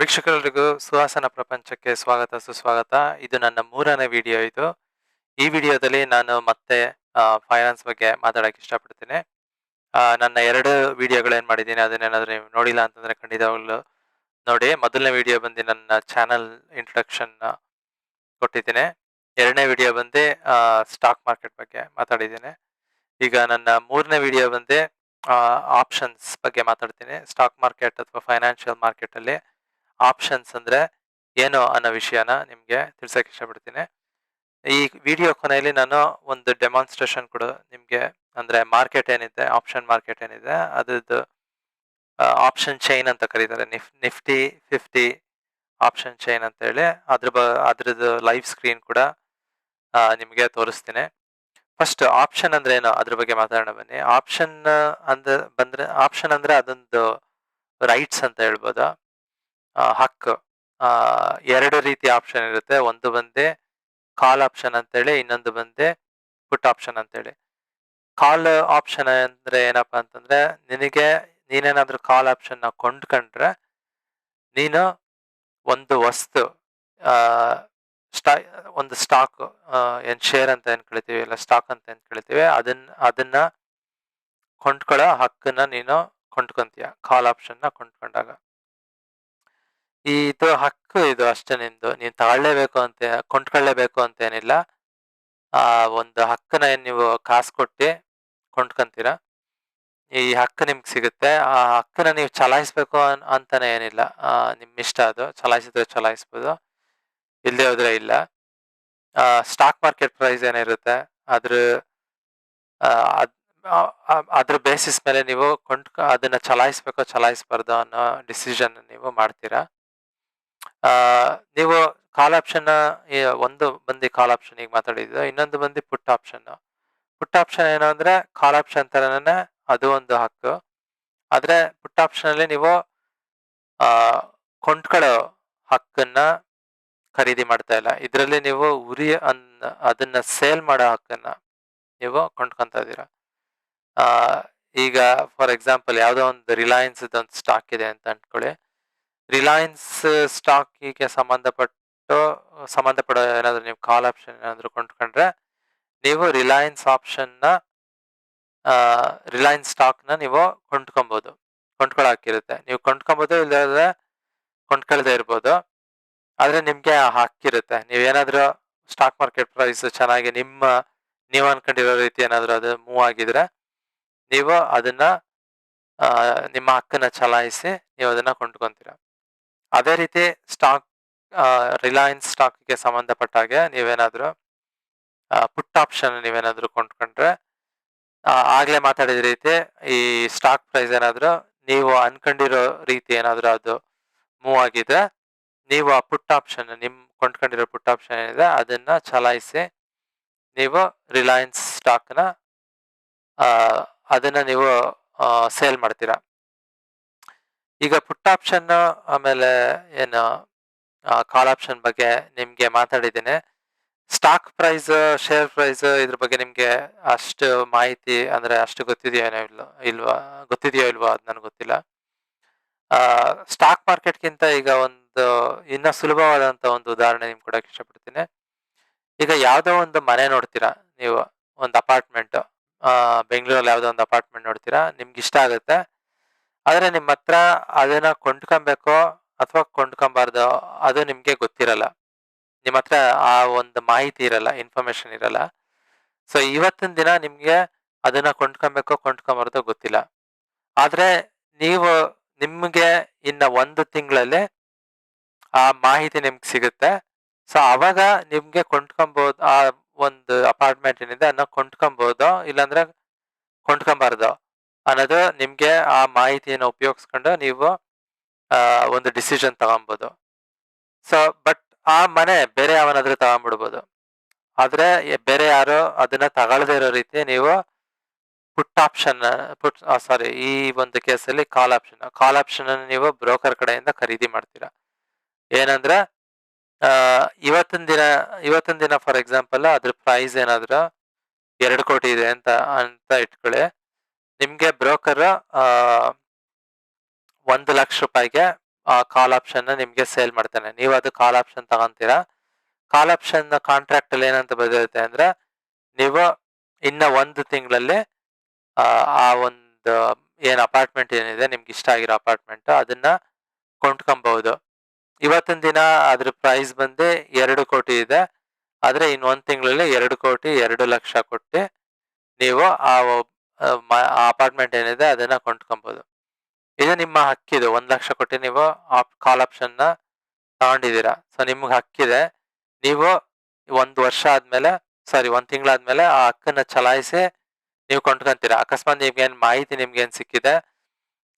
ವೀಕ್ಷಕರೆಲ್ಲರಿಗೂ ಸುಹಾಸನ ಪ್ರಪಂಚಕ್ಕೆ ಸ್ವಾಗತ, ಸುಸ್ವಾಗತ. ಇದು ನನ್ನ ಮೂರನೇ ವಿಡಿಯೋ ಇದು. ಈ ವಿಡಿಯೋದಲ್ಲಿ ನಾನು ಮತ್ತೆ ಫೈನಾನ್ಸ್ ಬಗ್ಗೆ ಮಾತಾಡೋಕೆ ಇಷ್ಟಪಡ್ತೀನಿ. ನನ್ನ ಎರಡು ವಿಡಿಯೋಗಳು ಏನ್ ಮಾಡಿದ್ದೀನಿ ಅದನ್ನೇನಾದರೂ ನೀವು ನೋಡಿಲ್ಲ ಅಂತಂದರೆ ಖಂಡಿತವಾಗ್ಲೂ ನೋಡಿ. ಮೊದಲನೇ ವಿಡಿಯೋ ಬಂದು ನನ್ನ ಚಾನಲ್ ಇಂಟ್ರೊಡಕ್ಷನ್ ಕೊಟ್ಟಿದ್ದೀನಿ. ಎರಡನೇ ವಿಡಿಯೋ ಬಂದು ಸ್ಟಾಕ್ ಮಾರ್ಕೆಟ್ ಬಗ್ಗೆ ಮಾತಾಡಿದ್ದೀನಿ. ಈಗ ನನ್ನ ಮೂರನೇ ವಿಡಿಯೋ ಬಂದು ಆಪ್ಷನ್ಸ್ ಬಗ್ಗೆ ಮಾತಾಡ್ತೀನಿ. ಸ್ಟಾಕ್ ಮಾರ್ಕೆಟ್ ಅಥವಾ ಫೈನಾನ್ಷಿಯಲ್ ಮಾರ್ಕೆಟ್ ಅಲ್ಲಿ ಆಪ್ಷನ್ಸ್ ಅಂದ್ರೆ ಏನು ಅನ್ನೋ ವಿಷಯನ ನಿಮಗೆ ತಿಳ್ಸೋಕೆ ಇಷ್ಟಪಡ್ತೀನಿ. ಈ ವಿಡಿಯೋ ಕೊನೆಯಲ್ಲಿ ನಾನು ಒಂದು ಡೆಮಾನ್ಸ್ಟ್ರೇಷನ್ ಕೂಡ ನಿಮಗೆ ಅಂದ್ರೆ ಮಾರ್ಕೆಟ್ ಏನಿದೆ ಆಪ್ಷನ್ ಮಾರ್ಕೆಟ್ ಏನಿದೆ, ಅದ್ರದ್ದು ಆಪ್ಷನ್ ಚೈನ್ ಅಂತ ಕರೀತಾರೆ. ನಿಫ್ ನಿಫ್ಟಿ ಫಿಫ್ಟಿ ಆಪ್ಷನ್ ಚೈನ್ ಅಂತ ಹೇಳಿ ಅದ್ರ ಬ, ಅದ್ರದ್ದು ಲೈವ್ ಸ್ಕ್ರೀನ್ ಕೂಡ ನಿಮ್ಗೆ ತೋರಿಸ್ತೀನಿ. ಫಸ್ಟ್ ಆಪ್ಷನ್ ಅಂದ್ರೆ ಏನು? ಅದ್ರ ಬಗ್ಗೆ ಮಾತಾಡೋಣ ಬನ್ನಿ. ಆಪ್ಷನ್ ಅಂದ್ರೆ ಬಂದ್ರೆ ಆಪ್ಷನ್ ಅಂದ್ರೆ ಅದೊಂದು ರೈಟ್ಸ್ ಅಂತ ಹೇಳ್ಬೋದು? ಹಕ್ಕು ಎರಡು ರೀತಿ ಆಪ್ಷನ್ ಇರುತ್ತೆ. ಒಂದು ಬಂದೆ ಕಾಲ್ ಆಪ್ಷನ್ ಅಂತೇಳಿ, ಇನ್ನೊಂದು ಬಂದೆ ಪುಟ್ ಆಪ್ಷನ್ ಅಂತೇಳಿ. ಕಾಲ್ ಆಪ್ಷನ್ ಅಂದ್ರೆ ಏನಪ್ಪಾ ಅಂತಂದ್ರೆ, ನಿನಗೆ ನೀನೇನಾದ್ರೂ ಕಾಲ್ ಆಪ್ಷನ್ನ ಕೊಂಡ್ಕೊಂಡ್ರೆ, ನೀನು ಒಂದು ವಸ್ತು ಸ್ಟಾ ಒಂದು ಸ್ಟಾಕ್ ಏನ್ ಶೇರ್ ಅಂತ ಏನ್ ಕಳಿತೀವಿ, ಇಲ್ಲ ಸ್ಟಾಕ್ ಅಂತ ಏನ್ ಕಳಿತೀವಿ ಅದನ್ನ ಅದನ್ನ ಕೊಂಡ್ಕೊಳ್ಳೋ ಹಕ್ಕನ್ನ ನೀನು ಕೊಂಡ್ಕೊಂತೀಯ ಕಾಲ್ ಆಪ್ಷನ್ನ ಕೊಂಡ್ಕೊಂಡಾಗ. ಇದು ಹಕ್ಕು ಇದು ಅಷ್ಟೇ ನಿಂದು ನೀನ್ ತಗೊಳ್ಳೇಬೇಕು ಅಂತ ಕೊಂಡ್ಕೊಳ್ಳೇಬೇಕು ಅಂತ ಏನಿಲ್ಲ ಆ ಒಂದು ಹಕ್ಕನ್ನ ಏನ್ ನೀವು ಕಾಸು ಕೊಟ್ಟು ಕೊಂಡ್ಕೊಂತೀರ? ಈ ಹಕ್ಕು ನಿಮ್ಗೆ ಸಿಗುತ್ತೆ. ಆ ಹಕ್ಕನ್ನ ನೀವು ಚಲಾಯಿಸ್ಬೇಕು ಅಂತಾನೆ ಏನಿಲ್ಲ. ಆ, ನಿಮ್ ಇಷ್ಟ ಅದು. ಚಲಾಯಿಸಿದ್ರೆ ಚಲಾಯಿಸ್ಬೋದು. ಇಲ್ಲದೆ ಹೋದ್ರೆ ಇಲ್ಲ. ಸ್ಟಾಕ್ ಮಾರ್ಕೆಟ್ ಪ್ರೈಸ್ ಏನಿರುತ್ತೆ ಅದ್ರ ಅದ್ರ ಬೇಸಿಸ್ ಮೇಲೆ ನೀವು ಕೊಂಡ್ ಅದನ್ನ ಚಲಾಯಿಸ್ಬೇಕೋ ಚಲಾಯಿಸ್ಬಾರ್ದು ಅನ್ನೋ ಡಿಸಿಷನ್ ನೀವು ಮಾಡ್ತೀರಾ? ನೀವು ಕಾಲ್ ಆಪ್ಷನ್ ಒಂದು ಬಂದು ಕಾಲ್ ಆಪ್ಷನ್ ಈಗ ಮಾತಾಡಿದ್ದು, ಇನ್ನೊಂದು ಬಂದು ಪುಟ್ ಆಪ್ಷನ್ ಪುಟ್ ಆಪ್ಷನ್ ಏನು ಅಂದ್ರೆ ಕಾಲ್ ಆಪ್ಷನ್ ತರನೇ ಅದು ಒಂದು ಹಕ್ಕು. ಆದ್ರೆ ಪುಟ್ ಆಪ್ಷನ್ ಅಲ್ಲಿ ನೀವು ಕೊಂಡ್ಕೊಳ್ಳೋ ಹಕ್ಕನ್ನ ಖರೀದಿ ಮಾಡ್ತಾ ಇಲ್ಲ. ಇದರಲ್ಲಿ ನೀವು ಉರಿ ಅನ್, ಅದನ್ನ ಸೇಲ್ ಮಾಡೋ ಹಕ್ಕನ್ನ ನೀವು ಕೊಂಡ್ಕೊಂತ ಇದ್ದೀರಾ. ಈಗ ಫಾರ್ ಎಕ್ಸಾಂಪಲ್ ಯಾವುದೋ ಒಂದು ರಿಲಯನ್ಸ್ ಒಂದು ಸ್ಟಾಕ್ ಇದೆ ಅಂತ ಅನ್ಕೊಳ್ಳಿ ರಿಲಯನ್ಸ್ ಸ್ಟಾಕಿಗೆ ಸಂಬಂಧಪಟ್ಟು ಸಂಬಂಧಪಡೋ ಏನಾದರೂ ನೀವು ಕಾಲ್ ಆಪ್ಷನ್ ಏನಾದರೂ ಕೊಂಡ್ಕೊಂಡ್ರೆ, ನೀವು ರಿಲಯನ್ಸ್ ಆಪ್ಷನ್ನ ರಿಲಯನ್ಸ್ ಸ್ಟಾಕ್ನ ನೀವು ಕೊಂಡ್ಕೊಬಹುದು ಕೊಂಡ್ಕೊಳಕ್ಕಿರುತ್ತೆ. ನೀವು ಕೊಂಡ್ಕೊಬಹುದು ಇಲ್ಲದ್ರೆ ಕೊಂಡ್ಕೊಳ್ದೇ ಇರ್ಬೋದು. ಆದರೆ ನಿಮಗೆ ಹಾಕಿರುತ್ತೆ ನೀವೇನಾದ್ರೂ ಸ್ಟಾಕ್ ಮಾರ್ಕೆಟ್ ಪ್ರೈಸ್ ಚೆನ್ನಾಗಿ ನಿಮ್ಮ, ನೀವು ಅನ್ಕೊಂಡಿರೋ ರೀತಿ ಏನಾದರೂ ಅದು ಮೂವ್ ಆಗಿದ್ರೆ, ನೀವು ಅದನ್ನು ನಿಮ್ಮ ಹಕ್ಕನ್ನು ಚಲಾಯಿಸಿ ನೀವು ಅದನ್ನು ಕೊಂಡ್ಕೊಂತೀರ. ಅದೇ ರೀತಿ ಸ್ಟಾಕ್ ರಿಲಯನ್ಸ್ ಸ್ಟಾಕ್ಗೆ ಸಂಬಂಧಪಟ್ಟ ಹಾಗೆ ನೀವೇನಾದರೂ ಪುಟ್ ಆಪ್ಷನ್ ನೀವೇನಾದರೂ ಕೊಂಡ್ಕೊಂಡ್ರೆ ಆಗಲೇ ಮಾತಾಡಿದ ರೀತಿ ಈ ಸ್ಟಾಕ್ ಪ್ರೈಸ್ ಏನಾದರೂ ನೀವು ಅನ್ಕೊಂಡಿರೋ ರೀತಿ ಏನಾದರೂ ಅದು ಮೂವ್ ಆಗಿದೆ, ನೀವು ಆ ಪುಟ್ ಆಪ್ಷನ್ ನಿಮ್ಮ ಕೊಂಡ್ಕೊಂಡಿರೋ ಪುಟ್ ಆಪ್ಷನ್ ಏನಿದೆ, ಅದನ್ನ ಚಲಾಯಿಸಿ ನೀವು ರಿಲಯನ್ಸ್ ಸ್ಟಾಕ್ನ ಅದನ್ನ ನೀವು ಸೇಲ್ ಮಾಡ್ತೀರಾ. ಈಗ ಪುಟ್ ಆಪ್ಷನ್ ಆಮೇಲೆ ಏನು ಕಾಲ್ ಆಪ್ಷನ್ ಬಗ್ಗೆ ನಿಮಗೆ ಮಾತಾಡಿದ್ದೀನಿ. ಸ್ಟಾಕ್ ಪ್ರೈಸ್ ಶೇರ್ ಪ್ರೈಸ್ ಇದ್ರ ಬಗ್ಗೆ ನಿಮಗೆ ಅಷ್ಟು ಮಾಹಿತಿ ಅಂದ್ರೆ ಅಷ್ಟು ಗೊತ್ತಿದೆಯೋ ಏನೋ ಇಲ್ಲ ಇಲ್ವಾ, ಗೊತ್ತಿದೆಯೋ ಇಲ್ವೋ ಅದು ನನಗೆ ಗೊತ್ತಿಲ್ಲ. ಸ್ಟಾಕ್ ಮಾರ್ಕೆಟ್ಗಿಂತ ಈಗ ಒಂದು ಇನ್ನ ಸುಲಭವಾದಂತ ಒಂದು ಉದಾಹರಣೆ ನಿಮ್ಗೆ ಕೊಡಕ್ಕೆ ಇಷ್ಟಪಡ್ತೀನಿ. ಈಗ ಯಾವುದೋ ಒಂದು ಮನೆ ನೋಡ್ತೀರಾ ನೀವು, ಒಂದು ಅಪಾರ್ಟ್ಮೆಂಟ್ ಬೆಂಗಳೂರಲ್ಲಿ ಯಾವುದೋ ಒಂದು ಅಪಾರ್ಟ್ಮೆಂಟ್ ನೋಡ್ತೀರಾ, ನಿಮ್ಗೆ ಇಷ್ಟ ಆಗುತ್ತೆ. ಆದ್ರೆ ನಿಮ್ಮ ಹತ್ರ ಅದನ್ನ ಕೊಂಡ್ಕೊಬೇಕೋ ಅಥವಾ ಕೊಂಡ್ಕೊಂಬಾರ್ದು ಅದು ನಿಮ್ಗೆ ಗೊತ್ತಿರಲ್ಲ. ನಿಮ್ಮ ಹತ್ರ ಆ ಒಂದು ಮಾಹಿತಿ ಇರಲ್ಲ ಇನ್ಫಾರ್ಮೇಶನ್ ಇರಲ್ಲ. ಸೊ ಇವತ್ತಿನ ದಿನ ನಿಮ್ಗೆ ಅದನ್ನ ಕೊಂಡ್ಕೊಬೇಕೋ ಕೊಂಡ್ಕೊಬಾರ್ದು ಗೊತ್ತಿಲ್ಲ. ಆದ್ರೆ ನೀವು ನಿಮ್ಗೆ ಇನ್ನ ಒಂದು ತಿಂಗಳಲ್ಲಿ ಆ ಮಾಹಿತಿ ನಿಮ್ಗೆ ಸಿಗುತ್ತೆ. ಸೊ ಅವಾಗ ನಿಮ್ಗೆ ಕೊಂಡ್ಕೊಬಹುದು ಆ ಒಂದು ಅಪಾರ್ಟ್ಮೆಂಟ್ ಏನಿದೆ ಅದನ್ನ ಕೊಂಡ್ಕೊಬಹುದು ಇಲ್ಲಾಂದ್ರೆ ಕೊಂಡ್ಕೊಬಾರ್ದು. ಅನ್ನೋದು ನಿಮ್ಗೆ ಆ ಮಾಹಿತಿಯನ್ನು ಉಪಯೋಗಿಸ್ಕೊಂಡು ನೀವು ಒಂದು ಡಿಸಿಷನ್ ತಗೊಬೋದು. ಸೊ ಬಟ್ ಆ ಮನೆ ಬೇರೆ ಯಾವನಾದ್ರೂ ತಗೊಂಡ್ಬಿಡ್ಬೋದು. ಆದ್ರೆ ಬೇರೆ ಯಾರು ಅದನ್ನ ತಗೊಳ್ಳದೇ ಇರೋ ರೀತಿ ನೀವು ಪುಟ್ ಆಪ್ಷನ್ ಪುಟ್ ಸಾರಿ ಈ ಒಂದು ಕೇಸಲ್ಲಿ ಕಾಲ್ ಆಪ್ಷನ್ ಕಾಲ್ ಆಪ್ಷನ್ ಅನ್ನು ನೀವು ಬ್ರೋಕರ್ ಕಡೆಯಿಂದ ಖರೀದಿ ಮಾಡ್ತೀರಾ. ಏನಂದ್ರೆ ಇವತ್ತಿನ ದಿನ ಇವತ್ತಿನ ದಿನ ಫಾರ್ ಎಕ್ಸಾಂಪಲ್ ಅದ್ರ ಪ್ರೈಸ್ ಏನಾದ್ರು ಎರಡು ಕೋಟಿ ಇದೆ ಅಂತ ಅಂತ ಇಟ್ಕೊಳ್ಳಿ. ನಿಮ್ಗೆ ಬ್ರೋಕರ್ ಒಂದು ಲಕ್ಷ ರೂಪಾಯಿಗೆ, ಆ ಕಾಲ್ ಆಪ್ಷನ್ ನಿಮಗೆ ಸೇಲ್ ಮಾಡ್ತಾನೆ. ನೀವು ಅದು ಕಾಲ್ ಆಪ್ಷನ್ ತಗೊಂತೀರಾ? ಕಾಲ್ ಆಪ್ಷನ್ ಕಾಂಟ್ರಾಕ್ಟ್ ಅಲ್ಲಿ ಏನಂತ ಬದಿರುತ್ತೆ ಅಂದ್ರೆ, ನೀವು ಇನ್ನ ಒಂದು ತಿಂಗಳಲ್ಲಿ, ಆ ಒಂದು, ಏನು ಅಪಾರ್ಟ್ಮೆಂಟ್ ಏನಿದೆ, ನಿಮ್ಗೆ ಇಷ್ಟ ಆಗಿರೋ ಅಪಾರ್ಟ್ಮೆಂಟ್ ಅದನ್ನ ಕೊಂಡ್ಕೊಬಹುದು. ಇವತ್ತಿನ ದಿನ ಅದ್ರ ಪ್ರೈಸ್ ಬಂದು ಎರಡು ಕೋಟಿ ಇದೆ. ಆದರೆ ಇನ್ನು ಒಂದು ತಿಂಗಳಲ್ಲಿ ಎರಡು ಕೋಟಿ, ಎರಡು ಲಕ್ಷ ಕೊಟ್ಟು ನೀವು ಆ ಅಪಾರ್ಟ್ಮೆಂಟ್ ಏನಿದೆ ಅದನ್ನ ಕೊಂಡ್ಕೊಬೋದು. ಇದು ನಿಮ್ಮ ಹಕ್ಕಿದು ಒಂದ್ ಲಕ್ಷ ಕೊಟ್ಟು ನೀವು ಕಾಲ್ ಆಪ್ಷನ್ನ ತಗೊಂಡಿದ್ದೀರಾ. ಸೊ ನಿಮ್ಗೆ ಹಕ್ಕಿದೆ. ನೀವು ಒಂದ್ ವರ್ಷ ಆದ್ಮೇಲೆ ಸಾರಿ ಒಂದ್ ತಿಂಗಳಾದ್ಮೇಲೆ ಆ ಹಕ್ಕನ್ನ ಚಲಾಯಿಸಿ ನೀವು ಕೊಂಡ್ಕೊಂತೀರಾ. ಅಕಸ್ಮಾತ್ ನಿಮ್ಗೆ ಏನ್ ಮಾಹಿತಿ ನಿಮ್ಗೆ ಏನ್ ಸಿಕ್ಕಿದೆ?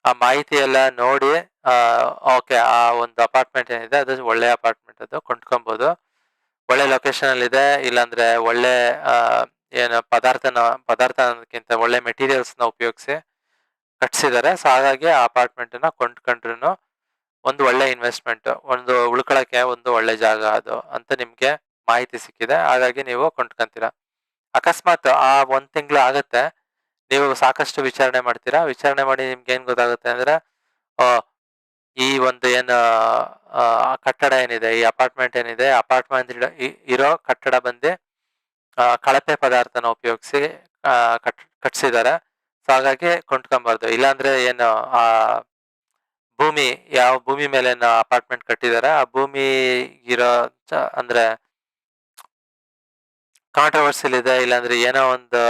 ಆ ಮಾಹಿತಿ ಎಲ್ಲ ನೋಡಿ ಓಕೆ, ಆ ಒಂದು ಅಪಾರ್ಟ್ಮೆಂಟ್ ಏನಿದೆ ಅದು ಒಳ್ಳೆ ಅಪಾರ್ಟ್ಮೆಂಟ್ ಅದು ಕೊಂಡ್ಕೊಬಹುದು ಒಳ್ಳೆ ಲೊಕೇಶನ್ ಅಲ್ಲಿ ಇದೆ ಇಲ್ಲಾಂದ್ರೆ ಒಳ್ಳೆ ಏನು ಪದಾರ್ಥನ ಪದಾರ್ಥ ಅನ್ನೋದಕ್ಕಿಂತ ಒಳ್ಳೆ ಮೆಟೀರಿಯಲ್ಸ್ನ ಉಪಯೋಗಿಸಿ ಕಟ್ಸಿದ್ದಾರೆ ಸೊ ಹಾಗಾಗಿ ಆ ಅಪಾರ್ಟ್ಮೆಂಟ್ನ ಕೊಂಡ್ಕೊಂಡ್ರು ಒಂದು ಒಳ್ಳೆ ಇನ್ವೆಸ್ಟ್ಮೆಂಟ್ ಒಂದು ಉಳ್ಕೊಳ್ಳೋಕ್ಕೆ ಒಂದು ಒಳ್ಳೆ ಜಾಗ ಅದು ಅಂತ ನಿಮಗೆ ಮಾಹಿತಿ ಸಿಕ್ಕಿದೆ. ಹಾಗಾಗಿ ನೀವು ಕೊಂಡ್ಕೊಂತೀರ. ಅಕಸ್ಮಾತ್ ಆ ಒಂದು ತಿಂಗಳು ಆಗುತ್ತೆ, ನೀವು ಸಾಕಷ್ಟು ವಿಚಾರಣೆ ಮಾಡ್ತೀರಾ? ವಿಚಾರಣೆ ಮಾಡಿ ನಿಮ್ಗೆ ಏನು ಗೊತ್ತಾಗುತ್ತೆ ಅಂದ್ರೆ ಈ ಒಂದು ಏನು ಕಟ್ಟಡ ಏನಿದೆ, ಈ ಅಪಾರ್ಟ್ಮೆಂಟ್ ಏನಿದೆ ಅಪಾರ್ಟ್ಮೆಂಟ್ ಇರೋ ಕಟ್ಟಡ ಬಂದು ಕಳಪೆ ಪದಾರ್ಥನ ಉಪಯೋಗಿಸಿ ಕಟ್ ಕಟ್ಸಿದ್ದಾರೆ ಸೊ ಹಾಗಾಗಿ ಕೊಂಡ್ಕೊಬಾರ್ದು. ಇಲ್ಲಾಂದ್ರೆ ಏನು, ಆ, ಭೂಮಿ, ಯಾವ ಭೂಮಿ ಮೇಲೆ ಅಪಾರ್ಟ್ಮೆಂಟ್ ಕಟ್ಟಿದ್ದಾರೆ ಆ ಭೂಮಿ ಇರೋ ಅಂದ್ರೆ ಕಾಂಟ್ರವರ್ಸಿಲ್ ಇದೆ, ಇಲ್ಲಾಂದ್ರೆ ಏನೋ ಒಂದು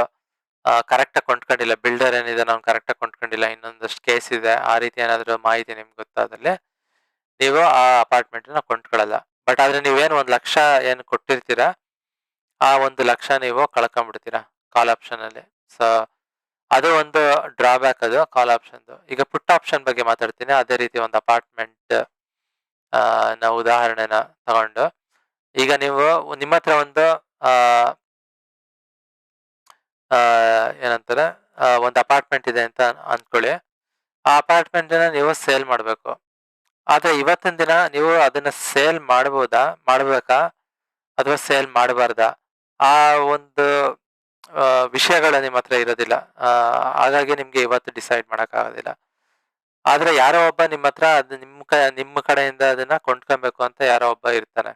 ಕರೆಕ್ಟ್ ಆಗಿ ಕೊಂಡ್ಕೊಂಡಿಲ್ಲ. ಬಿಲ್ಡರ್ ಏನಿದೆ ನಾವು ಕರೆಕ್ಟ್ ಆಗಿ ಕೊಂಡ್ಕೊಂಡಿಲ್ಲ. ಇನ್ನೊಂದಷ್ಟು ಕೇಸ್ ಇದೆ. ಆ ರೀತಿ ಏನಾದ್ರು ಮಾಹಿತಿ ನಿಮ್ಗೆ ಗೊತ್ತಾದಲ್ಲಿ ನೀವು ಆ ಅಪಾರ್ಟ್ಮೆಂಟ್ನ ಕೊಂಡ್ಕೊಳ್ಳಲ್ಲ. ಬಟ್ ಆದ್ರೆ ನೀವೇನು ಒಂದ್ ಲಕ್ಷ ಏನು ಕೊಟ್ಟಿರ್ತೀರಾ ಆ ಒಂದು ಲಕ್ಷ ನೀವು ಕಳ್ಕೊಂಡ್ಬಿಡ್ತೀರಾ ಕಾಲ್ ಆಪ್ಷನ್ ಅಲ್ಲಿ. ಸೊ ಅದು ಒಂದು ಡ್ರಾಬ್ಯಾಕ್ ಅದು ಕಾಲ್ ಆಪ್ಷನ್ ಈಗ ಪುಟ್ ಆಪ್ಷನ್ ಬಗ್ಗೆ ಮಾತಾಡ್ತೀನಿ. ಅದೇ ರೀತಿ ಒಂದು ಅಪಾರ್ಟ್ಮೆಂಟ್ನ ಉದಾಹರಣೆನ ತಗೊಂಡು. ಈಗ ನೀವು ನಿಮ್ಮ ಹತ್ರ ಒಂದು ಏನಂತಾರೆ ಒಂದು ಅಪಾರ್ಟ್ಮೆಂಟ್ ಇದೆ ಅಂತ ಅಂದ್ಕೊಳ್ಳಿ ಆ ಅಪಾರ್ಟ್ಮೆಂಟ್ ನೀವು ಸೇಲ್ ಮಾಡಬೇಕು. ಆದರೆ ಇವತ್ತಿನ ದಿನ ನೀವು ಅದನ್ನ ಸೇಲ್ ಮಾಡ್ಬೋದಾ, ಮಾಡಬೇಕಾ, ಅಥವಾ ಸೇಲ್ ಮಾಡಬಾರ್ದಾ? ಆ ಒಂದು ಆ, ವಿಷಯಗಳು ನಿಮ್ಮ ಹತ್ರ ಇರೋದಿಲ್ಲ. ಹಾಗಾಗಿ ನಿಮ್ಗೆ ಇವತ್ತು ಡಿಸೈಡ್ ಆಗೋದಿಲ್ಲ ಆದ್ರೆ ಯಾರೋ ಒಬ್ಬ ನಿಮ್ಮ ಹತ್ರ ಅದು ನಿಮ್ಮ ಕ ನಿಮ್ಮ ಕಡೆಯಿಂದ ಅದನ್ನ ಕೊಂಡ್ಕೊಬೇಕು ಅಂತ ಯಾರೋ ಒಬ್ಬ ಇರ್ತಾನೆ.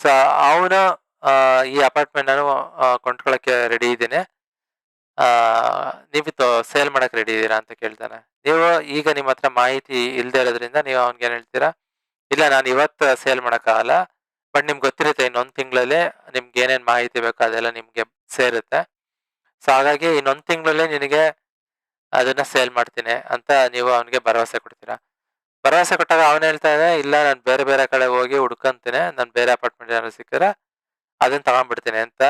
ಸೊ ಅವನು ಈ ಅಪಾರ್ಟ್ಮೆಂಟ್ ನಾನು ಆ, ರೆಡಿ ಇದ್ದೀನಿ. ಆ ನೀವು ಸೇಲ್ ಮಾಡಕ್ ರೆಡಿ ಇದ್ದೀರಾ ಅಂತ ಕೇಳ್ತಾನೆ. ನೀವು ಈಗ ನಿಮ್ಮ ಹತ್ರ ಮಾಹಿತಿ ಇಲ್ದೇ ಇರೋದ್ರಿಂದ ನೀವು ಅವ್ನಿಗೆ ಏನ್ ಹೇಳ್ತೀರಾ? ಇಲ್ಲ ನಾನು ಇವತ್ತು ಸೇಲ್ ಮಾಡಕ್ಕಾಗಲ್ಲ. ಬಟ್ ನಿಮ್ಗೆ ಗೊತ್ತಿರುತ್ತೆ ಇನ್ನೊಂದು ತಿಂಗಳಲ್ಲಿ ನಿಮ್ಗೆ ಏನೇನು ಮಾಹಿತಿ ಬೇಕೋ ಅದೆಲ್ಲ ನಿಮಗೆ ಸೇರುತ್ತೆ. ಸೊ ಹಾಗಾಗಿ ಇನ್ನೊಂದು ತಿಂಗಳಲ್ಲಿ ನಿನಗೆ ಅದನ್ನ ಸೇಲ್ ಮಾಡ್ತೀನಿ ಅಂತ ನೀವು ಅವನಿಗೆ ಭರವಸೆ ಕೊಡ್ತೀರಾ. ಭರವಸೆ ಕೊಟ್ಟಾಗ ಅವನು ಹೇಳ್ತಾ ಇದೆ ಇಲ್ಲ ನಾನು ಬೇರೆ ಬೇರೆ ಕಡೆ ಹೋಗಿ ಹುಡ್ಕೊಂತೀನಿ, ನಾನು ಬೇರೆ ಅಪಾರ್ಟ್ಮೆಂಟ್ ಏನಾದ್ರು ಸಿಕ್ಕಿದ್ರೆ ಅದನ್ನ ತಗೊಂಡ್ಬಿಡ್ತೀನಿ ಅಂತ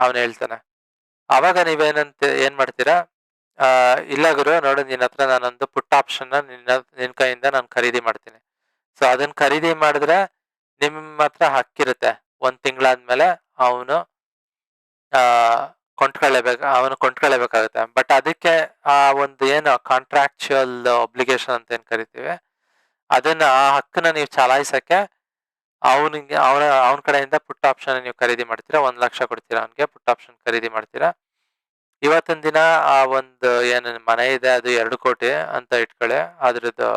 ಅವನು ಹೇಳ್ತಾನೆ. ಅವಾಗ ನೀವೇನಂತ, ಏನು ಮಾಡ್ತೀರಾ? ಇಲ್ಲ ಗುರು, ನೋಡು ನಿನ್ನ ಹತ್ರ ನಾನೊಂದು ಪುಟ್ ಆಪ್ಷನ್ ನಿನ್ನ ನಿನ್ನ ಕೈಯಿಂದ ನಾನು ಖರೀದಿ ಮಾಡ್ತೀನಿ. ಸೊ ಅದನ್ನ ಖರೀದಿ ಮಾಡಿದ್ರೆ ನಿಮ್ಮ ಹತ್ರ ಹಕ್ಕಿರುತ್ತೆ. ಒಂದ್ ತಿಂಗಳಾದ್ಮೇಲೆ ಅವನು, ಆ ಕೊಂಡ್ಕೊಳ್ಳೇಬೇಕು ಅವನು ಕೊಂಡ್ಕೊಳ್ಳೇಬೇಕಾಗುತ್ತೆ ಬಟ್ ಅದಕ್ಕೆ ಆ ಒಂದು ಏನು ಕಾಂಟ್ರಾಕ್ಚುಯಲ್ ಒಬ್ಲಿಗೇಷನ್ ಅಂತ ಏನ್ ಕರಿತೀವಿ, ಅದನ್ನ ಆ ಹಕ್ಕನ್ನ ನೀವು ಚಲಾಯಿಸಕ್ಕೆ ಅವನಿಗೆ, ಅವನ ಅವನ ಕಡೆಯಿಂದ ಪುಟ್ ಆಪ್ಷನ್ ನೀವು ಖರೀದಿ ಮಾಡ್ತೀರಾ. ಒಂದ್ ಲಕ್ಷ ಕೊಡ್ತೀರಾ ಅವನಿಗೆ ಪುಟ್ ಆಪ್ಷನ್ ಖರೀದಿ ಮಾಡ್ತೀರಾ. ಇವತ್ತಿನ ದಿನ ಆ ಒಂದು ಏನು ಮನೆ ಇದೆ, ಅದು ಎರಡು ಕೋಟಿ ಅಂತ ಇಟ್ಕೊಳ್ಳಿ. ಅದ್ರದ್ದು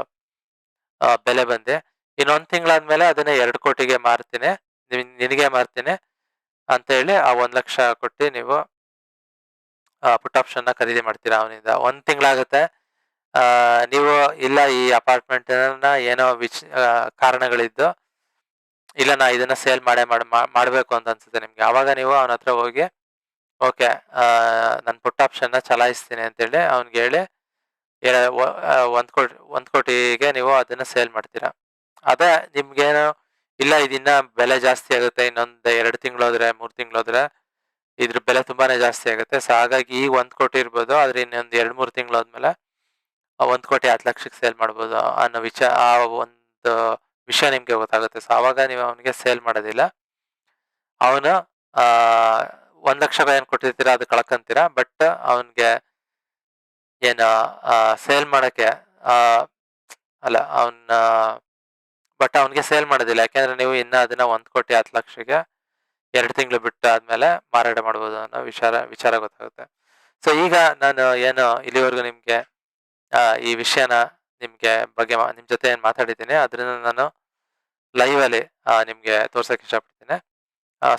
ಬೆಲೆ ಬಂದೆ. ಇನ್ನೊಂದ್ ತಿಂಗಳಾದ್ಮೇಲೆ ಅದನ್ನ ಎರಡು ಕೋಟಿಗೆ ಮಾರ್ತೀನಿ, ನಿನ್- ನಿನಗೆ ಮಾರ್ತೀನಿ ಅಂತ ಹೇಳಿ ಆ ಒಂದು ಲಕ್ಷ ಕೊಟ್ಟು ನೀವು ಪುಟ್ ಆಪ್ಷನ್ನ ಖರೀದಿ ಮಾಡ್ತೀರಾ ಅವನಿಂದ. ಒಂದು ತಿಂಗಳಾಗುತ್ತೆ. ನೀವು ಇಲ್ಲ ಈ ಅಪಾರ್ಟ್ಮೆಂಟ್ ಏನೋ ವಿಚ್ ಕಾರಣಗಳಿದ್ದು, ಇಲ್ಲ ನಾ ಇದನ್ನ ಸೇಲ್ ಮಾಡೇ ಮಾಡಿ ಮಾಡಬೇಕು ಅಂತ ಅನ್ಸುತ್ತೆ ನಿಮಗೆ. ಆವಾಗ ನೀವು ಅವನ ಹತ್ರ ಹೋಗಿ, ಓಕೆ ನನ್ನ ಪುಟ್ ಆಪ್ಷನ್ನ ಚಲಾಯಿಸ್ತೀನಿ ಅಂತೇಳಿ ಅವ್ನಿಗೆ ಹೇಳಿ ಒಂದ್ ಕೋಟಿ, ಒಂದು ಕೋಟಿಗೆ ನೀವು ಅದನ್ನ ಸೇಲ್ ಮಾಡ್ತೀರಾ. ಅದೇ ನಿಮ್ಗೇನು ಇಲ್ಲ, ಇದಿನ್ನ ಬೆಲೆ ಜಾಸ್ತಿ ಆಗುತ್ತೆ, ಇನ್ನೊಂದ್ ಎರಡು ತಿಂಗಳು ಹೋದ್ರೆ ಮೂರ್ ತಿಂಗಳು ಹೋದ್ರೆ ಇದ್ರ ಬೆಲೆ ತುಂಬಾನೇ ಜಾಸ್ತಿ ಆಗುತ್ತೆ. ಸೊ ಹಾಗಾಗಿ ಈಗ ಒಂದ್ ಕೋಟಿ ಇರ್ಬೋದು, ಆದ್ರೆ ಇನ್ನೊಂದ್ ಎರಡ್, ಮೂರ್ ತಿಂಗಳು ಆದ್ಮೇಲೆ ಆ ಒಂದ್ ಕೋಟಿ ಹತ್ತು ಲಕ್ಷಕ್ಕೆ ಸೇಲ್ ಮಾಡ್ಬೋದು ಅನ್ನೋ ವಿಚಾರ ಆ ಒಂದು ವಿಷಯ ನಿಮ್ಗೆ ಗೊತ್ತಾಗುತ್ತೆ. ಸೊ ಅವಾಗ ನೀವು ಅವನಿಗೆ ಸೇಲ್ ಮಾಡೋದಿಲ್ಲ. ಅವನು ಒಂದ್ ಲಕ್ಷ ಏನ್ ಕೊಟ್ಟಿರ್ತೀರಾ ಅದು ಕಳ್ಕೊಂತೀರಾ, ಬಟ್ ಅವನ್ಗೆ ಏನು ಸೇಲ್ ಮಾಡಕ್ಕೆ ಅಲ್ಲ ಅವನ್ನ ಬಟ್ ಅವನಿಗೆ ಸೇಲ್ ಮಾಡೋದಿಲ್ಲ. ಯಾಕೆಂದ್ರೆ ನೀವು ಇನ್ನ ಅದನ್ನ ಒಂದು ಕೋಟಿ ಹತ್ತು ಲಕ್ಷಕ್ಕೆ ಎರಡು ತಿಂಗಳು ಬಿಟ್ಟು ಆದ್ಮೇಲೆ ಮಾರಾಟ ಮಾಡ್ಬೋದು ಅನ್ನೋ ವಿಚಾರ ವಿಚಾರ ಗೊತ್ತಾಗುತ್ತೆ. ಸೊ ಈಗ ನಾನು ಏನು ಇಲ್ಲಿವರೆಗೂ ನಿಮಗೆ ಈ ವಿಷಯನ ನಿಮಗೆ ಬಗ್ಗೆ ಮಾ- ನಿಮ್ ಜೊತೆ ಏನು ಮಾತಾಡಿದ್ದೀನಿ, ಅದರಿಂದ ನಾನು ಲೈವ್ ಅಲ್ಲಿ ತೋರ್ಸೋಕೆ ನಿಮ್ಗೆ ತೋರ್ಸಕ್ ಇಷ್ಟಪಡ್ತೀನಿ.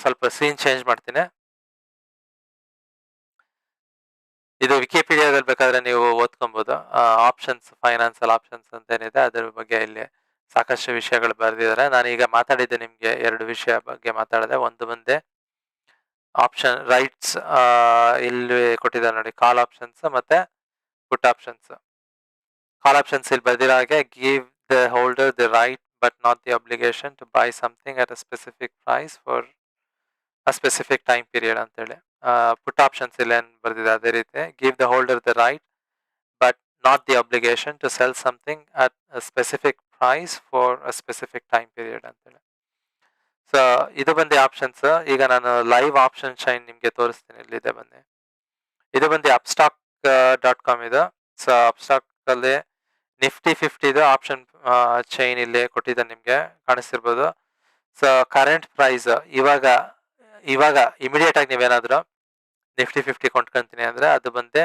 ಸ್ವಲ್ಪ ಸೀನ್ ಚೇಂಜ್ ಮಾಡ್ತೀನಿ. ಇದು ವಿಕಿಪೀಡಿಯಾದಲ್ಲಿ ಬೇಕಾದ್ರೆ ನೀವು ಓದ್ಕೊಬಹುದು ಆಪ್ಷನ್ಸ್ ಫೈನಾನ್ಸಲ್ ಆಪ್ಷನ್ಸ್ ಅಂತ ಏನಿದೆ, ಅದ್ರ ಬಗ್ಗೆ ಇಲ್ಲಿ ಸಾಕಷ್ಟು ವಿಷಯಗಳು ಬರೆದಿದ್ದಾರೆ. ನಾನು ಈಗ ಮಾತಾಡಿದ್ದೆ ನಿಮಗೆ ಎರಡು ವಿಷಯ ಬಗ್ಗೆ ಮಾತಾಡಿದೆ, ಒಂದು ಮುಂದೆ ಆಪ್ಷನ್ ರೈಟ್ಸ್ ಇಲ್ಲಿ ಕೊಟ್ಟಿದ್ದಾರೆ ನೋಡಿ ಕಾಲ್ ಆಪ್ಷನ್ಸ್ ಮತ್ತೆ ಪುಟ್ ಆಪ್ಷನ್ಸ್ ಕಾಲ್ ಆಪ್ಷನ್ಸ್ ಇಲ್ಲಿ ಬರೆದಿರೋ ಹಾಗೆ give the holder the right but not the obligation to buy something at a specific price for a specific time period ಅಂತೇಳಿ. ಪುಟ್ ಆಪ್ಷನ್ಸ್ ಇಲ್ಲಿ ಏನು ಬರೆದಿದೆ ಅದೇ ರೀತಿ give the holder the right but not the obligation to sell something at a specific price for a specific time period ಅಂತೇಳಿ so ಇದು ಬಂದು options ಈಗ ನಾನು ಲೈವ್ ಆಪ್ಷನ್ ಶೈನ್ ನಿಮಗೆ ತೋರಿಸ್ತೀನಿ. ಇಲ್ಲಿದೆ ಬನ್ನಿ. ಇದು ಬಂದು ಅಪ್ಸ್ಟಾಕ್ ಡಾಟ್ ಕಾಮ್ ಇದು. ಸೊ ಅಪ್ಸ್ಟಾಕ್ ಅಲ್ಲಿ ನಿಫ್ಟಿ ಫಿಫ್ಟಿದು ಆಪ್ಷನ್ ಚೈನ್ ಇಲ್ಲಿ ಕೊಟ್ಟಿದ್ದಾರೆ ನಿಮಗೆ. ಕಾಣಿಸ್ತಿರ್ಬೋದು. ಸೊ ಕರೆಂಟ್ ಪ್ರೈಸ್ ಇವಾಗ ಇವಾಗ ಇಮಿಡಿಯೇಟ್ ಆಗಿ ನೀವೇನಾದರೂ ನಿಫ್ಟಿ ಫಿಫ್ಟಿ ಕೊಂಡ್ಕೊಂತೀನಿ ಅಂದರೆ ಅದು ಬಂದೆ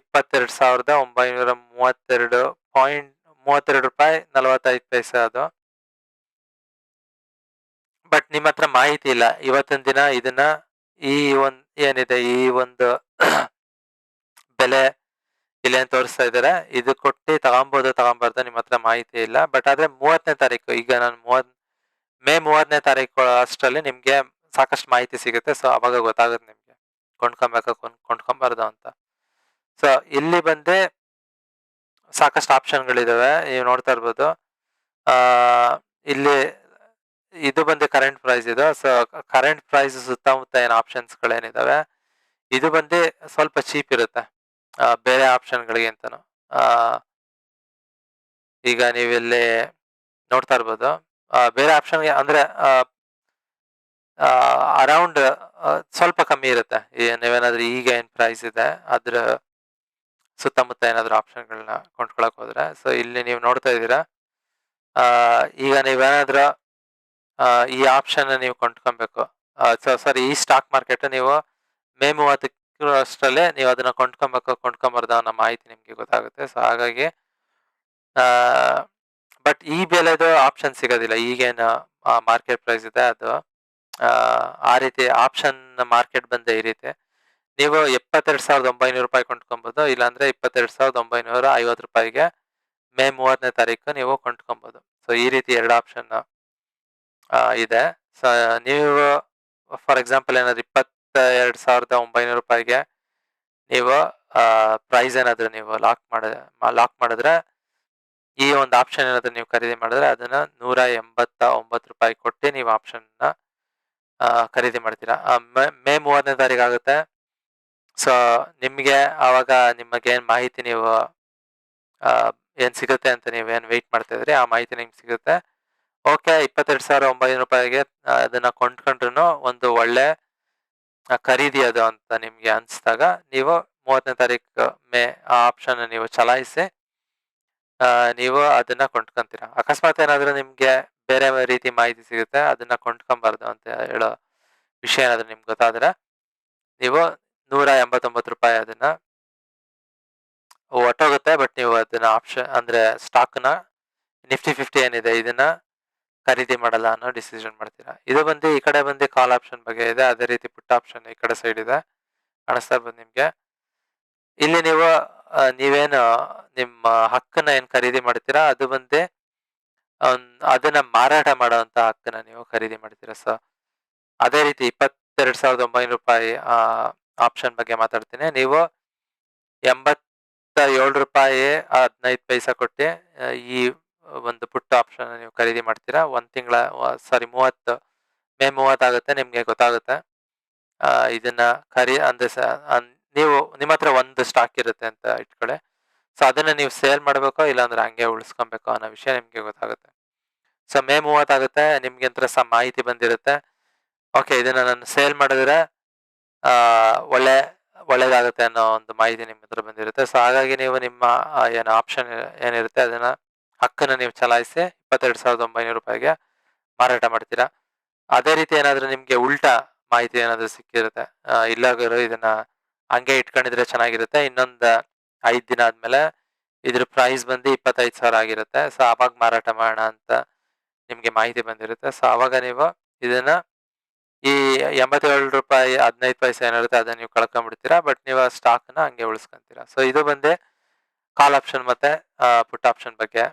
ಇಪ್ಪತ್ತೆರಡು ಸಾವಿರದ ಒಂಬೈನೂರ ಮೂವತ್ತೆರಡು ಪಾಯಿಂಟ್ ಮೂವತ್ತೆರಡು ರೂಪಾಯಿ, ನಲವತ್ತೈದು ಪೈಸೆ ಅದು. ಬಟ್ ನಿಮ್ಮ ಹತ್ರ ಮಾಹಿತಿ ಇಲ್ಲ. ಇವತ್ತಿನ ದಿನ ಇದನ್ನ ಈ ಒಂದ್ ಏನಿದೆ, ಈ ಒಂದು ಬೆಲೆ ಇಲ್ಲಿ ಏನ್ ತೋರಿಸ್ತಾ ಇದ್ದಾರೆ. ಇದು ಕೊಟ್ಟು ತಗೊಂಬೋದು, ತಗೊಂಬಾರ್ದು ನಿಮ್ಮ ಹತ್ರ ಮಾಹಿತಿ ಇಲ್ಲ. ಬಟ್ ಆದ್ರೆ ಮೂವತ್ತನೇ ತಾರೀಕು, ಈಗ ನಾನು ಮೂವತ್, ಮೇ ಮೂವತ್ತನೇ ತಾರೀಕು ಅಷ್ಟರಲ್ಲಿ ನಿಮ್ಗೆ ಸಾಕಷ್ಟು ಮಾಹಿತಿ ಸಿಗುತ್ತೆ. ಸೊ ಅವಾಗ ಗೊತ್ತಾಗುತ್ತೆ ನಿಮ್ಗೆ. ಕೊಂಡ್ಕೊಬೇಕು, ಕೊಂಡ್, ಕೊಂಡ್ಕೊಂಬಾರ್ದು ಅಂತ. ಸೊ ಇಲ್ಲಿ ಬಂದೆ ಸಾಕಷ್ಟು ಆಪ್ಷನ್ಗಳಿದಾವೆ ನೀವು ನೋಡ್ತಾ ಇರ್ಬೋದು. ಇಲ್ಲಿ ಇದು ಬಂದು ಕರೆಂಟ್ ಪ್ರೈಸ್ ಇದು. ಸೊ ಕರೆಂಟ್ ಪ್ರೈಸ್ ಸುತ್ತಮುತ್ತ ಏನು ಆಪ್ಷನ್ಸ್ಗಳೇನಿದಾವೆ? ಇದು ಬಂದು ಸ್ವಲ್ಪ ಚೀಪ್ ಇರುತ್ತೆ. ಬೇರೆ ಆಪ್ಷನ್ಗಳಿಗೆ ಅಂತಾನು. ಆ, ಈಗ ನೀವಿಲ್ಲಿ ನೋಡ್ತಾ ಇರ್ಬೋದು. ಬೇರೆ ಆಪ್ಷನ್ಗೆ ಅಂದ್ರೆ ಅರೌಂಡ್ ಸ್ವಲ್ಪ ಕಮ್ಮಿ ಇರುತ್ತೆ. ಈ ನೀವೇನಾದ್ರೂ ಈಗ ಏನು ಪ್ರೈಸ್ ಇದೆ ಅದ್ರ ಸುತ್ತಮುತ್ತ ಏನಾದರೂ ಆಪ್ಷನ್ಗಳನ್ನ ಕೊಂಡ್ಕೊಳಕ್ ಹೋದ್ರೆ ಸೊ ಇಲ್ಲಿ ನೀವು ನೋಡ್ತಾ ಇದ್ದೀರಾ ಈಗ ನೀವೇನಾದ್ರೂ ಈ ಆಪ್ಷನ್ ನೀವು ಕೊಂಡ್ಕೊಬೇಕು. ಸಾರಿ ಈ ಸ್ಟಾಕ್ ಮಾರ್ಕೆಟ್ ನೀವು ಮೇ ಮೂವತ್ತಷ್ಟರಲ್ಲೇ ನೀವು ಅದನ್ನ ಕೊಂಡ್ಕೊಬೇಕು, ಕೊಂಡ್ಕೊಂಬಾರ್ದು ಅನ್ನೋ ಮಾಹಿತಿ ನಿಮಗೆ ಗೊತ್ತಾಗುತ್ತೆ. ಸೊ ಹಾಗಾಗಿ ಬಟ್ ಈ ಬೆಲೆದು ಆಪ್ಷನ್ ಸಿಗೋದಿಲ್ಲ. ಈಗೇನು ಮಾರ್ಕೆಟ್ ಪ್ರೈಸ್ ಇದೆ, ಅದು, ಆ ರೀತಿ ಆಪ್ಷನ್ ಮಾರ್ಕೆಟ್ ಬಂದೆ ಈ ರೀತಿ. ನೀವು ಎಪ್ಪತ್ತೆರಡು ಸಾವಿರದ ಒಂಬೈನೂರು ರೂಪಾಯಿ ಕೊಂಡ್ಕೊಬೋದು, ಇಲ್ಲಾಂದ್ರೆ ಇಪ್ಪತ್ತೆರಡು ಸಾವಿರದ ಒಂಬೈನೂರ ಐವತ್ತು ರೂಪಾಯಿಗೆ ಮೇ ಮೂವತ್ತನೇ ತಾರೀಕು ನೀವು ಕೊಂಡ್ಕೊಬೋದು. ಸೊ ಈ ರೀತಿ ಎರಡು ಆಪ್ಷನ್ ಇದೆ. ಸೊ ನೀವು ಫಾರ್ ಎಕ್ಸಾಂಪಲ್ ಏನಾದ್ರು ಇಪ್ಪತ್ತ ಎರಡು ಸಾವಿರದ ಒಂಬೈನೂರು ರೂಪಾಯಿಗೆ ನೀವು ಪ್ರೈಸ್ ಏನಾದರೂ ನೀವು ಲಾಕ್ ಮಾಡ ಲಾಕ್ ಮಾಡಿದ್ರೆ, ಈ ಒಂದು ಆಪ್ಷನ್ ಏನಾದರೂ ನೀವು ಖರೀದಿ ಮಾಡಿದ್ರೆ ಅದನ್ನ ನೂರ ಎಂಬತ್ತ ಒಂಬತ್ತು ರೂಪಾಯಿ ಕೊಟ್ಟು ನೀವು ಆಪ್ಷನ್ ಖರೀದಿ ಮಾಡ್ತೀರಾ. ಮೇ- ಮೇ ಮೂವತ್ತನೇ ತಾರೀಕು ಆಗುತ್ತೆ. ಸೊ ನಿಮಗೆ ಆವಾಗ ನಿಮಗೆ ಏನು ಮಾಹಿತಿ ನೀವು ಏನು ಸಿಗುತ್ತೆ ಅಂತ ನೀವೇನು ವೆಯ್ಟ್ ಮಾಡ್ತಾ ಇದ್ರಿ, ಆ ಮಾಹಿತಿ ನಿಮ್ಗೆ ಸಿಗುತ್ತೆ. ಓಕೆ ಇಪ್ಪತ್ತೆರಡು ಸಾವಿರ ಒಂಬೈನೂರು ರೂಪಾಯಿಗೆ ಅದನ್ನು ಕೊಂಡ್ಕೊಂಡ್ರು ಒಂದು ಒಳ್ಳೆ ಖರೀದಿ ಅದು ಅಂತ ನಿಮಗೆ ಅನಿಸಿದಾಗ ನೀವು ಮೂವತ್ತನೇ ತಾರೀಕು ಮೇ, ಆ ಆಪ್ಷನ್ ನೀವು ಚಲಾಯಿಸಿ ನೀವು ಅದನ್ನ ಕೊಂಡ್ಕೊಂತೀರಾ. ಅಕಸ್ಮಾತ್ ಏನಾದರೂ ನಿಮಗೆ ಬೇರೆ ರೀತಿ ಮಾಹಿತಿ ಸಿಗುತ್ತೆ, ಅದನ್ನ ಕೊಂಡ್ಕೊಂಬಾರ್ದು ಅಂತ ಹೇಳೋ ವಿಷಯ ಏನಾದರೂ ನಿಮ್ಗೆ ಗೊತ್ತಾದ್ರೆ, ನೀವು ನೂರ ಎಂಬತ್ತೊಂಬತ್ತು ರೂಪಾಯಿ ಅದನ್ನ ಒಟ್ಟೋಗುತ್ತೆ ಬಟ್ ನೀವು ಅದನ್ನ ಆಪ್ಷನ್ ಅಂದ್ರೆ ಸ್ಟಾಕ್ನ ನಿಫ್ಟಿ ಫಿಫ್ಟಿ ಏನಿದೆ, ಇದನ್ನ ಖರೀದಿ ಮಾಡಲ್ಲ ಅನ್ನೋ ಡಿಸಿಷನ್ ಮಾಡ್ತೀರಾ? ಇದು ಬಂದು ಈ ಕಡೆ ಬಂದು ಕಾಲ್ ಆಪ್ಷನ್ ಬಗ್ಗೆ ಇದೆ, ಅದೇ ರೀತಿ ಪುಟ್ ಆಪ್ಷನ್ ಈ ಕಡೆ ಸೈಡ್ ಇದೆ, ಕಾಣಿಸ್ತಾ ಇರ್ಬೋದು ನಿಮ್ಗೆ. ಇಲ್ಲಿ ನೀವು ನೀವೇನು ನಿಮ್ಮ ಹಕ್ಕನ್ನ ಏನು ಖರೀದಿ ಮಾಡ್ತೀರಾ, ಅದು ಬಂದು ಅದನ್ನ ಮಾರಾಟ ಮಾಡುವಂತ ಹಕ್ಕನ್ನ ನೀವು ಖರೀದಿ ಮಾಡ್ತೀರಾ ಸೊ ಅದೇ ರೀತಿ ಇಪ್ಪತ್ತೆರಡು ಸಾವಿರದ ಒಂಬೈನೂರು ರೂಪಾಯಿ ಆಪ್ಷನ್ ಬಗ್ಗೆ ಮಾತಾಡ್ತೀನಿ. ನೀವು ಎಂಬತ್ತ ಏಳು ರೂಪಾಯಿ ಹದಿನೈದು ಪೈಸಾ ಕೊಟ್ಟು ಈ ಒಂದು ಪುಟ್ಟ ಆಪ್ಷನ್ ನೀವು ಖರೀದಿ ಮಾಡ್ತೀರಾ? ಒಂದು ತಿಂಗಳ ಸಾರಿ ಮೂವತ್ತು, ಮೇ ಮೂವತ್ತಾಗುತ್ತೆ ನಿಮಗೆ ಗೊತ್ತಾಗುತ್ತೆ. ಇದನ್ನ ಖರೀ, ಅಂದ್ರೆ ನೀವು, ನಿಮ್ಮ ಹತ್ರ ಒಂದು ಸ್ಟಾಕ್ ಇರುತ್ತೆ ಅಂತ ಇಟ್ಕೊಳ್ಳಿ. ಸೊ ಅದನ್ನ ನೀವು ಸೇಲ್ ಮಾಡಬೇಕೋ, ಇಲ್ಲಾಂದ್ರೆ ಹಂಗೆ ಉಳಿಸ್ಕೊಬೇಕು ಅನ್ನೋ ವಿಷಯ ನಿಮ್ಗೆ ಗೊತ್ತಾಗುತ್ತೆ. ಸೊ ಮೇ ಮೂವತ್ತಾಗುತ್ತೆ ನಿಮ್ಗೆ ಅಂತ ಸಹ ಮಾಹಿತಿ ಬಂದಿರುತ್ತೆ. ಓಕೆ ಇದನ್ನ ನಾನು ಸೇಲ್ ಮಾಡಿದ್ರೆ ಒಳ್ಳೆ, ಒಳ್ಳೇದಾಗುತ್ತೆ ಅನ್ನೋ ಒಂದು ಮಾಹಿತಿ ನಿಮ್ಮ ಹತ್ರ ಬಂದಿರುತ್ತೆ. ಸೊ ಹಾಗಾಗಿ ನೀವು ನಿಮ್ಮ ಏನು ಆಪ್ಷನ್ ಏನಿರುತ್ತೆ, ಅದನ್ನ ಹಕ್ಕನ್ನು ನೀವು ಚಲಾಯಿಸಿ ಇಪ್ಪತ್ತೆರಡು ಸಾವಿರದ ಒಂಬೈನೂರು ರೂಪಾಯಿಗೆ ಮಾರಾಟ ಮಾಡ್ತೀರಾ. ಅದೇ ರೀತಿ ಏನಾದರೂ ನಿಮಗೆ ಉಲ್ಟಾ ಮಾಹಿತಿ ಏನಾದರೂ ಸಿಕ್ಕಿರುತ್ತೆ ಇಲ್ಲ ಇದನ್ನ ಹಂಗೆ ಇಟ್ಕೊಂಡಿದ್ರೆ ಚೆನ್ನಾಗಿರುತ್ತೆ. ಇನ್ನೊಂದು ಐದು ದಿನ ಆದ್ಮೇಲೆ ಇದ್ರ ಪ್ರೈಸ್ ಬಂದು ಇಪ್ಪತ್ತೈದು ಸಾವಿರ ಆಗಿರುತ್ತೆ. ಸೊ ಆವಾಗ ಮಾರಾಟ ಮಾಡೋಣ ಅಂತ ನಿಮಗೆ ಮಾಹಿತಿ ಬಂದಿರುತ್ತೆ. ಸೊ ಆವಾಗ ನೀವು ಇದನ್ನ ಈ ಎಂಬತ್ತೇಳು ರೂಪಾಯಿ, ಹದಿನೈದು ಪೈಸೆ ಏನಿರುತ್ತೆ ಅದನ್ನ ನೀವು ಕಳ್ಕೊಂಡ್ಬಿಡ್ತೀರಾ ಬಟ್ ನೀವು ಆ ಸ್ಟಾಕ್ನ ಹಂಗೆ ಉಳಿಸ್ಕೊಂತೀರಾ. ಸೊ ಇದು ಬಂದೆ ಕಾಲ್ ಆಪ್ಷನ್ ಮತ್ತೆ ಪುಟ್ ಆಪ್ಷನ್ ಬಗ್ಗೆ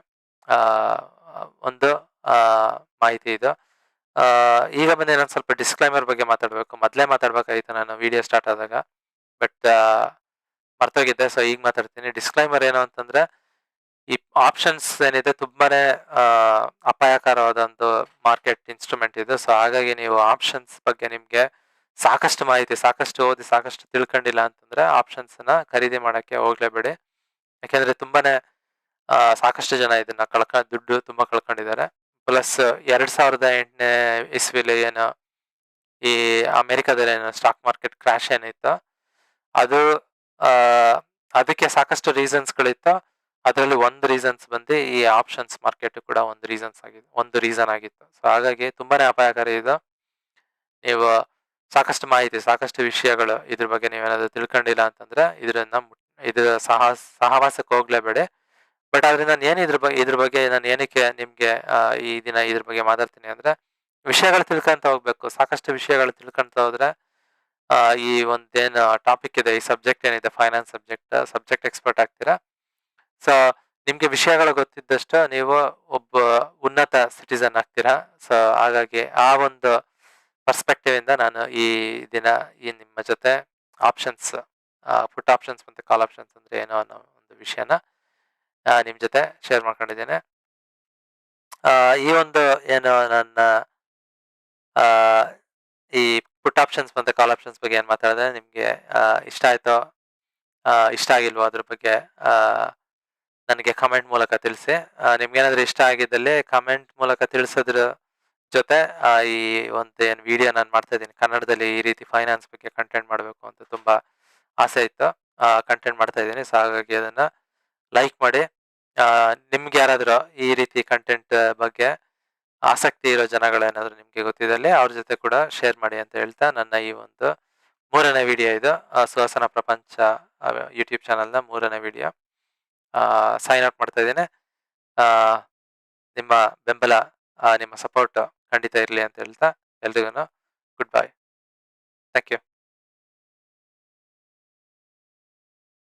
ಒಂದು ಮಾಹಿತಿ ಇದು. ಈಗ ಬಂದು ನಾನು ಸ್ವಲ್ಪ ಡಿಸ್ಕ್ಲೈಮರ್ ಬಗ್ಗೆ ಮಾತಾಡಬೇಕು. ಮೊದಲೇ ಮಾತಾಡ್ಬೇಕಾಗಿತ್ತು ನಾನು ವಿಡಿಯೋ ಸ್ಟಾರ್ಟ್ ಆದಾಗ ಬಟ್ ಮರ್ತೋಗಿದ್ದೆ. ಸೊ ಈಗ ಮಾತಾಡ್ತೀನಿ. ಡಿಸ್ಕ್ಲೈಮರ್ ಏನು ಅಂತಂದ್ರೆ ಈ ಆಪ್ಷನ್ಸ್ ಏನಿದೆ ತುಂಬಾನೇ ಅಪಾಯಕರವಾದ ಒಂದು ಮಾರ್ಕೆಟ್ ಇನ್ಸ್ಟ್ರೂಮೆಂಟ್ ಇದು. ಸೊ ಹಾಗಾಗಿ ನೀವು ಆಪ್ಷನ್ಸ್ ಬಗ್ಗೆ ನಿಮ್ಗೆ ಸಾಕಷ್ಟು ಮಾಹಿತಿ, ಸಾಕಷ್ಟು ಓದಿ, ಸಾಕಷ್ಟು ತಿಳ್ಕೊಂಡಿಲ್ಲ ಅಂತಂದ್ರೆ ಆಪ್ಷನ್ಸ್ನ ಖರೀದಿ ಮಾಡಕ್ಕೆ ಹೋಗ್ಲೇಬೇಡಿ. ಯಾಕೆಂದ್ರೆ ತುಂಬಾನೇ ಸಾಕಷ್ಟು ಜನ ಇದನ್ನ ಕಳ್ಕ, ದುಡ್ಡು ತುಂಬಾ ಕಳ್ಕೊಂಡಿದ್ದಾರೆ. ಪ್ಲಸ್ ಎರಡ್ ಸಾವಿರದ ಎಂಟನೇ ಇಸ್ವಿಲಿ ಏನು ಈ ಅಮೆರಿಕಾದಲ್ಲಿ ಏನು ಸ್ಟಾಕ್ ಮಾರ್ಕೆಟ್ ಕ್ರಾಶ್ ಏನಿತ್ತು, ಅದು ಅದಕ್ಕೆ ಸಾಕಷ್ಟು ರೀಸನ್ಸ್ ಗಳಿತ್ತು ಅದರಲ್ಲಿ ಒಂದು ರೀಸನ್ಸ್ ಬಂದು ಈ ಆಪ್ಷನ್ಸ್ ಮಾರ್ಕೆಟ್ ಕೂಡ ಒಂದು ರೀಸನ್ಸ್ ಆಗಿದೆ, ಒಂದು ರೀಸನ್ ಆಗಿತ್ತು. ಸೊ ಹಾಗಾಗಿ ತುಂಬಾನೇ ಅಪಾಯಕಾರಿ ಇದು. ನೀವು ಸಾಕಷ್ಟು ಮಾಹಿತಿ, ಸಾಕಷ್ಟು ವಿಷಯಗಳು ಇದ್ರ ಬಗ್ಗೆ ನೀವೇನಾದ್ರು ತಿಳ್ಕೊಂಡಿಲ್ಲ ಅಂತಂದ್ರೆ ಮುಟ್- ಇದು ಸಹ, ಸಹವಾಸಕ್ಕೆ ಹೋಗ್ಲೇಬೇಡಿ. ಬಟ್ ಆದ್ರೆ ನಾನು ಏನು ಇದ್ರ ಬಗ್ಗೆ ಇದ್ರ ಬಗ್ಗೆ ನಾನು ಏನಕ್ಕೆ ನಿಮ್ಗೆ ಈ ದಿನ ಇದ್ರ ಬಗ್ಗೆ ಮಾತಾಡ್ತೀನಿ ಅಂದ್ರೆ ವಿಷಯಗಳು ತಿಳ್ಕೊಂತ ಹೋಗ್ಬೇಕು. ಸಾಕಷ್ಟು ವಿಷಯಗಳು ತಿಳ್ಕೊಂತ ಹೋದ್ರೆ ಈ ಒಂದೇನು ಟಾಪಿಕ್ ಇದೆ, ಈ ಸಬ್ಜೆಕ್ಟ್ ಏನಿದೆ ಫೈನಾನ್ಸ್ ಸಬ್ಜೆಕ್ಟ್ ಸಬ್ಜೆಕ್ಟ್ ಎಕ್ಸ್ಪರ್ಟ್ ಆಗ್ತೀರಾ? ಸೊ ನಿಮ್ಗೆ ವಿಷಯಗಳು ಗೊತ್ತಿದ್ದಷ್ಟು ನೀವು ಒಬ್ಬ ಉನ್ನತ ಸಿಟಿಸನ್ ಆಗ್ತೀರಾ. ಸೊ ಹಾಗಾಗಿ ಆ ಒಂದು ಪರ್ಸ್ಪೆಕ್ಟಿವ್ ಇಂದ ನಾನು ಈ ದಿನ ಈ ನಿಮ್ಮ ಜೊತೆ ಆಪ್ಷನ್ಸ್ ಫುಟ್ ಆಪ್ಷನ್ಸ್ ಮತ್ತೆ ಕಾಲ್ ಆಪ್ಷನ್ಸ್ ಅಂದ್ರೆ ಏನೋ ಅನ್ನೋ ಒಂದು ವಿಷಯನ ನಿಮ್ಮ ನಿಮ್ ಜೊತೆ ಶೇರ್ ಮಾಡ್ಕೊಂಡಿದ್ದೇನೆ. ಈ ಒಂದು ಏನು ನನ್ನ ಈ ಪುಟ್ ಆಪ್ಷನ್ಸ್ ಮತ್ತು ಕಾಲ್ ಆಪ್ಷನ್ಸ್ ಬಗ್ಗೆ ಏನು ಮಾತಾಡಿದ್ರೆ ನಿಮಗೆ ಇಷ್ಟ ಆಯಿತೋ ಇಷ್ಟ ಆಗಿಲ್ವೋ ಅದ್ರ ಬಗ್ಗೆ ನನಗೆ ಕಮೆಂಟ್ ಮೂಲಕ ತಿಳಿಸಿ. ನಿಮ್ಗೆ ಏನಾದ್ರು ಇಷ್ಟ ಆಗಿದ್ದಲ್ಲಿ ಕಮೆಂಟ್ ಮೂಲಕ ತಿಳಿಸೋದ್ರ ಜೊತೆ ಈ ಒಂದು ಏನು ವಿಡಿಯೋ ನಾನು ಮಾಡ್ತಾ ಇದ್ದೀನಿ. ಕನ್ನಡದಲ್ಲಿ ಈ ರೀತಿ ಫೈನಾನ್ಸ್ ಬಗ್ಗೆ ಕಂಟೆಂಟ್ ಮಾಡಬೇಕು ಅಂತ ತುಂಬ ಆಸೆ ಇತ್ತು. ಕಂಟೆಂಟ್ ಮಾಡ್ತಾ ಇದ್ದೀನಿ. ಸೊ ಹಾಗಾಗಿ ಅದನ್ನು ಲೈಕ್ ಮಾಡಿ. ನಿಮ್ಗೆ ಯಾರಾದರೂ ಈ ರೀತಿ ಕಂಟೆಂಟ್ ಬಗ್ಗೆ ಆಸಕ್ತಿ ಇರೋ ಜನಗಳೇನಾದರೂ ನಿಮಗೆ ಗೊತ್ತಿದ್ದಲ್ಲಿ ಅವ್ರ ಜೊತೆ ಕೂಡ ಶೇರ್ ಮಾಡಿ ಅಂತ ಹೇಳ್ತಾ ನನ್ನ ಈ ಒಂದು ಮೂರನೇ ವಿಡಿಯೋ ಇದು. ಆ, ಸುಹಾಸನ ಪ್ರಪಂಚ ಯೂಟ್ಯೂಬ್ ಚಾನಲ್ನ ಮೂರನೇ ವಿಡಿಯೋ ಸೈನ್ ಔಟ್ ಮಾಡ್ತಾ ಇದ್ದೇನೆ. ನಿಮ್ಮ ಬೆಂಬಲ ನಿಮ್ಮ ಸಪೋರ್ಟ್ ಖಂಡಿತ ಇರಲಿ ಅಂತ ಹೇಳ್ತಾ ಎಲ್ರಿಗೂ ಗುಡ್ ಬಾಯ್ ಥ್ಯಾಂಕ್ ಯು